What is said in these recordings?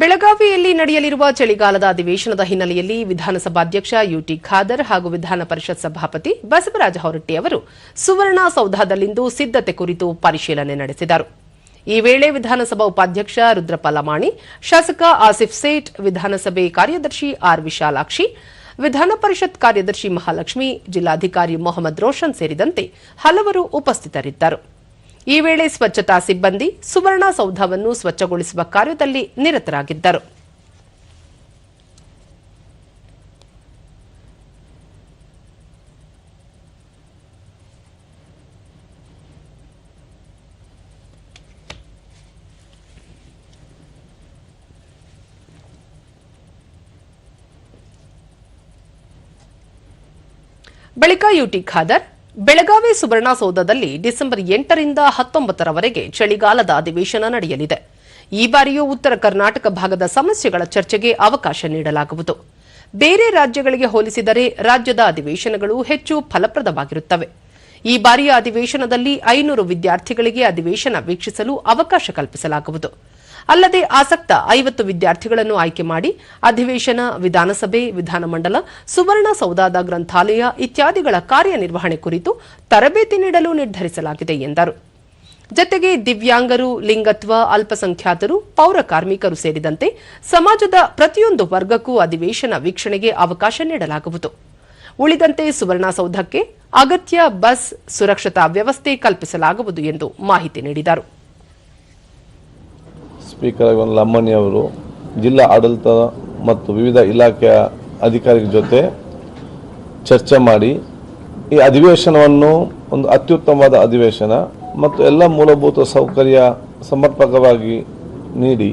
ಬೆಳಗಾವಿಯಲ್ಲಿ ನಡೆಯಲಿರುವ ಚಳಿಗಾಲದ ಅಧಿವೇಶನದ ಹಿನ್ನೆಲೆಯಲ್ಲಿ ವಿಧಾನಸಭಾಧ್ಯಕ್ಷ ಯುಟಿ ಖಾದರ್ ಹಾಗೂ ವಿಧಾನ ಪರಿಷತ್ ಸಭಾಪತಿ ಬಸವರಾಜ ಹೊರಟ್ಟಿ ಅವರು ಸುವರ್ಣ ಸೌಧದಲ್ಲಿಂದು ಸಿದ್ದತೆ ಕುರಿತು ಪರಿಶೀಲನೆ ನಡೆಸಿದರು. ಈ ವೇಳೆ ವಿಧಾನಸಭಾ ಉಪಾಧ್ಯಕ್ಷ ರುದ್ರಪ್ಪ ಲಮಾಣಿ, ಶಾಸಕ ಆಸಿಫ್ ಸೇಠ್, ವಿಧಾನಸಭೆ ಕಾರ್ಯದರ್ಶಿ ಆರ್ ವಿಶಾಲಾಕ್ಷಿ, ವಿಧಾನ ಪರಿಷತ್ ಕಾರ್ಯದರ್ಶಿ ಮಹಾಲಕ್ಷ್ಮಿ, ಜಿಲ್ಲಾಧಿಕಾರಿ ಮೊಹಮ್ಮದ್ ರೋಷನ್ ಸೇರಿದಂತೆ ಹಲವರು ಉಪಸ್ಥಿತರಿದ್ದರು. ಈ ವೇಳೆ ಸ್ವಚ್ಛತಾ ಸಿಬ್ಬಂದಿ ಸುವರ್ಣ ಸೌಧವನ್ನು ಸ್ವಚ್ಛಗೊಳಿಸುವ ಕಾರ್ಯದಲ್ಲಿ ನಿರತರಾಗಿದ್ದರು. ಬಳಿಕ ಯುಟಿ ಖಾದರ್ ಬೆಳಗಾವಿ ಸುವರ್ಣಸೌಧದಲ್ಲಿ ಡಿಸೆಂಬರ್ ಎಂಟರಿಂದ ಹತ್ತೊಂಬತ್ತರವರೆಗೆ ಚಳಿಗಾಲದ ಅಧಿವೇಶನ ನಡೆಯಲಿದೆ. ಈ ಬಾರಿಯೂ ಉತ್ತರ ಕರ್ನಾಟಕ ಭಾಗದ ಸಮಸ್ಯೆಗಳ ಚರ್ಚೆಗೆ ಅವಕಾಶ ನೀಡಲಾಗುವುದು. ಬೇರೆ ರಾಜ್ಯಗಳಿಗೆ ಹೋಲಿಸಿದರೆ ರಾಜ್ಯದ ಅಧಿವೇಶನಗಳು ಹೆಚ್ಚು ಫಲಪ್ರದವಾಗಿರುತ್ತವೆ. ಈ ಬಾರಿಯ ಅಧಿವೇಶನದಲ್ಲಿ ಐನೂರು ವಿದ್ಯಾರ್ಥಿಗಳಿಗೆ ಅಧಿವೇಶನ ವೀಕ್ಷಿಸಲು ಅವಕಾಶ ಕಲ್ಪಿಸಲಾಗುವುದು. ಅಲ್ಲದೆ ಆಸಕ್ತ ಐವತ್ತು ವಿದ್ಯಾರ್ಥಿಗಳನ್ನು ಆಯ್ಕೆ ಮಾಡಿ ಅಧಿವೇಶನ, ವಿಧಾನಸಭೆ, ವಿಧಾನಮಂಡಲ, ಸುವರ್ಣ ಸೌಧದ ಗ್ರಂಥಾಲಯ ಇತ್ಯಾದಿಗಳ ಕಾರ್ಯನಿರ್ವಹಣೆ ಕುರಿತು ತರಬೇತಿ ನೀಡಲು ನಿರ್ಧರಿಸಲಾಗಿದೆ ಎಂದರು. ಜತೆಗೆ ದಿವ್ಯಾಂಗರು, ಲಿಂಗತ್ವ, ಅಲ್ಪಸಂಖ್ಯಾತರು, ಪೌರ ಕಾರ್ಮಿಕರು ಸೇರಿದಂತೆ ಸಮಾಜದ ಪ್ರತಿಯೊಂದು ವರ್ಗಕ್ಕೂ ಅಧಿವೇಶನ ವೀಕ್ಷಣೆಗೆ ಅವಕಾಶ ನೀಡಲಾಗುವುದು. ಉಳಿದಂತೆ ಸುವರ್ಣಸೌಧಕ್ಕೆ ಅಗತ್ಯ ಬಸ್ ಸುರಕ್ಷತಾ ವ್ಯವಸ್ಥೆ ಕಲ್ಪಿಸಲಾಗುವುದು ಎಂದು ಮಾಹಿತಿ ನೀಡಿದರು. ಸ್ಪೀಕರ್ ಆಗಿ ಲಮ್ಮಣಿ ಅವರು ಜಿಲ್ಲಾ ಆಡಳಿತ ಮತ್ತು ವಿವಿಧ ಇಲಾಖೆಯ ಅಧಿಕಾರಿಗಳ ಜೊತೆ ಚರ್ಚೆ ಮಾಡಿ ಈ ಅಧಿವೇಶನವನ್ನು ಒಂದು ಅತ್ಯುತ್ತಮವಾದ ಅಧಿವೇಶನ ಮತ್ತು ಎಲ್ಲ ಮೂಲಭೂತ ಸೌಕರ್ಯ ಸಮರ್ಪಕವಾಗಿ ನೀಡಿ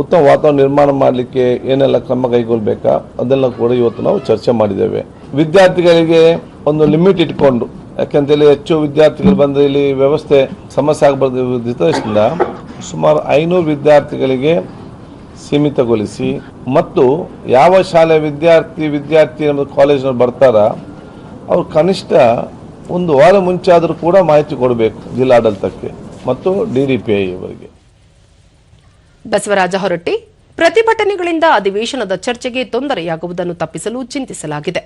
ಉತ್ತಮ ವಾತಾವರಣ ನಿರ್ಮಾಣ ಮಾಡಲಿಕ್ಕೆ ಏನೆಲ್ಲ ಕ್ರಮ ಕೈಗೊಳ್ಳಬೇಕಾ ಅದೆಲ್ಲ ಕೂಡ ಇವತ್ತು ನಾವು ಚರ್ಚೆ ಮಾಡಿದ್ದೇವೆ. ವಿದ್ಯಾರ್ಥಿಗಳಿಗೆ ಒಂದು ಲಿಮಿಟ್ ಇಟ್ಕೊಂಡು, ಯಾಕೆಂತೇಳಿ ಹೆಚ್ಚು ವಿದ್ಯಾರ್ಥಿಗಳು ಬಂದರೆ ಇಲ್ಲಿ ವ್ಯವಸ್ಥೆ ಸಮಸ್ಯೆ ಆಗಬಾರ್ದು ಸುಮಾರು ಐನೂರು ವಿದ್ಯಾರ್ಥಿಗಳಿಗೆ ಸೀಮಿತಗೊಳಿಸಿ ಮತ್ತು ಯಾವ ಶಾಲೆ ವಿದ್ಯಾರ್ಥಿ ವಿದ್ಯಾರ್ಥಿ ನಮ್ಮ ಕಾಲೇಜಿನಲ್ಲಿ ಬರ್ತಾರ, ಅವ್ರು ಕನಿಷ್ಠ ಒಂದು ವಾರ ಮುಂಚೆ ಆದರೂ ಕೂಡ ಮಾಹಿತಿ ಕೊಡಬೇಕು ಜಿಲ್ಲಾಡಳಿತಕ್ಕೆ ಮತ್ತು ಡಿ ಅವರಿಗೆ. ಬಸವರಾಜ ಹೊರಟ್ಟಿ, ಪ್ರತಿಭಟನೆಗಳಿಂದ ಅಧಿವೇಶನದ ಚರ್ಚೆಗೆ ತೊಂದರೆಯಾಗುವುದನ್ನು ತಪ್ಪಿಸಲು ಚಿಂತಿಸಲಾಗಿದೆ.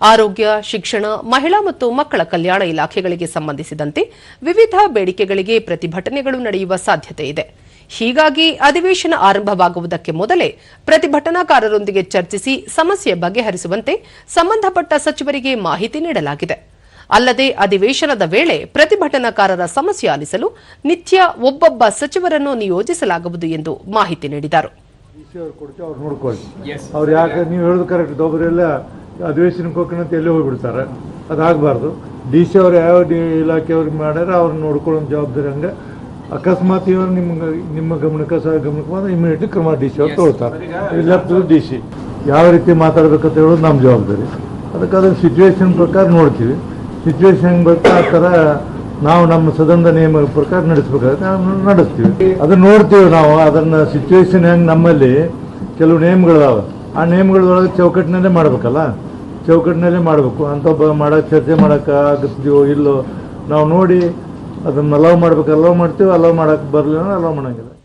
ಆರೋಗ್ಯ ಶಿಕ್ಷಣ ಮಹಿಳಾ ಮತ್ತು ಮಕ್ಕಳ ಕಲ್ಯಾಣ ಇಲಾಖೆಗಳಿಗೆ ಸಂಬಂಧಿಸಿದಂತೆ ವಿವಿಧ ಬೇಡಿಕೆಗಳಿಗೆ ಪ್ರತಿಭಟನೆಗಳು ನಡೆಯುವ ಸಾಧ್ಯತೆ ಇದೆ. ಹೀಗಾಗಿ ಅಧಿವೇಶನ ಆರಂಭವಾಗುವುದಕ್ಕೆ ಮೊದಲೇ ಪ್ರತಿಭಟನಾಕಾರರೊಂದಿಗೆ ಚರ್ಚಿಸಿ ಸಮಸ್ಯೆ ಬಗೆಹರಿಸುವಂತೆ ಸಂಬಂಧಪಟ್ಟ ಸಚಿವರಿಗೆ ಮಾಹಿತಿ ನೀಡಲಾಗಿದೆ. ಅಲ್ಲದೆ ಅಧಿವೇಶನದ ವೇಳೆ ಪ್ರತಿಭಟನಾಕಾರರ ಸಮಸ್ಯೆ ಆಲಿಸಲು ನಿತ್ಯ ಒಬ್ಬೊಬ್ಬ ಸಚಿವರನ್ನು ನಿಯೋಜಿಸಲಾಗುವುದು ಎಂದು ಮಾಹಿತಿ ನೀಡಿದರು. ಅಧಿವೇಶನಕ್ಕೆ ಹೋಗ್ಕೊಂಡು ಅಂತ ಎಲ್ಲೇ ಹೋಗ್ಬಿಡ್ತಾರೆ. ಅದಾಗಬಾರ್ದು. ಡಿ ಸಿ ಅವ್ರು ಯಾವ ಡಿ ಇಲಾಖೆಯವ್ರಿಗೆ ಮಾಡ್ಯಾರ ಅವ್ರನ್ನ ನೋಡ್ಕೊಳ್ಳೋ ಜವಾಬ್ದಾರಿ ಹಂಗೆ. ಅಕಸ್ಮಾತ್ ಇವರು ನಿಮ್ಮ ನಿಮ್ಮ ಗಮನಕ್ಕೆ ಸಹ ಗಮನಕ್ಕೆ ಬಂದ್ರೆ ಇಮಿಡಿಯೇಟ್ಲಿ ಕ್ರಮ ಡಿ ಸಿ ಅವ್ರು ತೊಗೊಳ್ತಾರೆ ಇಲ್ಲ ಡಿ ಸಿ ಯಾವ ರೀತಿ ಮಾತಾಡ್ಬೇಕಂತ ಹೇಳೋದು ನಮ್ಮ ಜವಾಬ್ದಾರಿ. ಅದಕ್ಕೆ ಅದನ್ನು ಸಿಚುವೇಶನ್ ಪ್ರಕಾರ ನೋಡ್ತೀವಿ. ಸಿಚುವೇಶನ್ ಬರ್ತಾ ಆ ಥರ ನಾವು ನಮ್ಮ ಸದನದ ನಿಯಮ ಪ್ರಕಾರ ನಡೆಸ್ಬೇಕಾದ್ರೆ ನಾವು ನಡೆಸ್ತೀವಿ. ಅದನ್ನ ನೋಡ್ತೀವಿ ನಾವು. ಅದನ್ನ ಸಿಚುವೇಶನ್ ಹೆಂಗೆ ನಮ್ಮಲ್ಲಿ ಕೆಲವು ನಿಯಮಗಳಿದಾವೆ. ಆ ನಿಯಮಗಳೊಳಗೆ ಚೌಕಟ್ಟಿನಲ್ಲೇ ಮಾಡ್ಬೇಕಲ್ಲ? ಚೌಕಟ್ಟಿನಲ್ಲೇ ಮಾಡಬೇಕು. ಅಂತ ಒಬ್ಬ ಮಾಡಕ್ಕೆ ಚರ್ಚೆ ಮಾಡೋಕೆ ಆಗುತ್ತದೆಯೋ ಇಲ್ಲೋ, ನಾವು ನೋಡಿ ಅದನ್ನು ಅಲೋವ್ ಮಾಡ್ಬೇಕು. ಅಲೋವ್ ಮಾಡ್ತೀವಿ ಅಲೋವ್ ಮಾಡೋಕ್ಕೆ ಬರಲಿಲ್ಲ ಅಲೋವ್ ಮಾಡಂಗಿಲ್ಲ.